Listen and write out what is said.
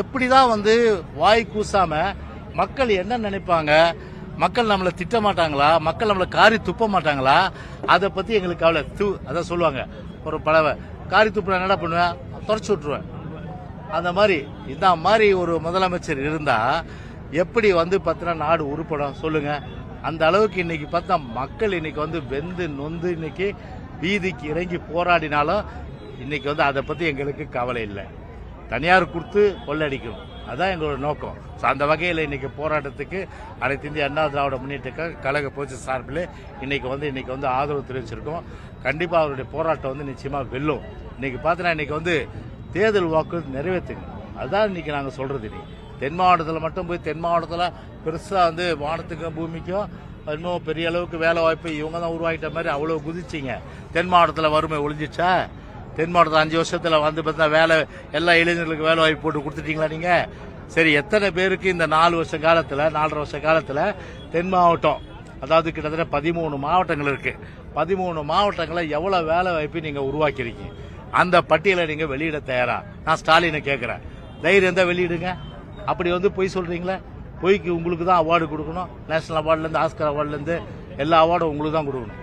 எப்படி தான் வந்து வாய் கூசாம மக்கள் என்ன நினைப்பாங்க? மக்கள் நம்மளை திட்ட மாட்டாங்களா மக்கள் நம்மளை காரி துப்ப மாட்டாங்களா? அதை பத்தி எங்களுக்கு கவலை. தூ அதான் சொல்லுவாங்க. ஒரு பழவை காரி துப்புற என்ன பண்ணுவேன் தொடச்சு விட்டுருவேன். அந்த மாதிரி இந்த மாதிரி ஒரு முதலமைச்சர் இருந்தா எப்படி வந்து பார்த்தீங்கன்னா நாடு உருப்படும்? சொல்லுங்க. அந்த அளவுக்கு இன்னைக்கு பார்த்தா மக்கள் இன்னைக்கு வந்து வெந்து நொந்து இன்னைக்கு வீதிக்கு இறங்கி போராடினாலும் இன்னைக்கு வந்து அதை பத்தி எங்களுக்கு கவலை இல்லை. தனியார் கொடுத்து கொள்ளடிக்கணும். அதுதான் எங்களோட நோக்கம். ஸோ அந்த வகையில் இன்றைக்கி போராட்டத்துக்கு அனைத்து இந்திய அண்ணா திராவிட முன்னேற்ற கழக போச்சு சார்பில் இன்றைக்கி வந்து இன்றைக்கி வந்து ஆதரவு தெரிவிச்சிருக்கோம். கண்டிப்பாக அவருடைய போராட்டம் வந்து நிச்சயமாக வெல்லும். இன்றைக்கி பார்த்தீங்கன்னா இன்றைக்கி வந்து தேர்தல் வாக்கு நிறைவேற்றுங்க அதுதான் இன்னைக்கு நாங்கள் சொல்கிறது இன்னைக்கு தென் மாவட்டத்தில் மட்டும் போய் தென் மாவட்டத்தில் பெருசாக வந்து வானத்துக்கும் பூமிக்கும் இன்னும் பெரிய அளவுக்கு வேலை வாய்ப்பு இவங்க தான் உருவாக்கிட்ட மாதிரி அவ்வளோ குதிச்சிங்க. தென் மாவட்டத்தில் வறுமை ஒழிஞ்சிச்சா தென் மாவட்டத்தில் அஞ்சு வருஷத்தில் வந்து பார்த்தா வேலை எல்லா இளைஞர்களுக்கு வேலை வாய்ப்பு போட்டு கொடுத்துட்டீங்களா நீங்கள் சரி எத்தனை பேருக்கு இந்த நாலு வருஷ காலத்தில் நாலரை வருஷ காலத்தில் தென் மாவட்டம் அதாவது கிட்டத்தட்ட பதிமூணு மாவட்டங்கள் இருக்குது பதிமூணு மாவட்டங்களை எவ்வளோ வேலை வாய்ப்பு நீங்கள் உருவாக்கியிருக்கீங்க? அந்த பட்டியலை நீங்கள் வெளியிட தயாரா? நான் ஸ்டாலினை கேட்குறேன் தைரியம் தான் வெளியிடுங்க. அப்படி வந்து பொய் சொல்கிறீங்களே பொய்க்கு உங்களுக்கு தான் அவார்டு கொடுக்கணும். நேஷனல் அவார்டுலேருந்து ஆஸ்கர் அவார்டுலேருந்து எல்லா அவார்டும் உங்களுக்கு தான் கொடுக்கணும்.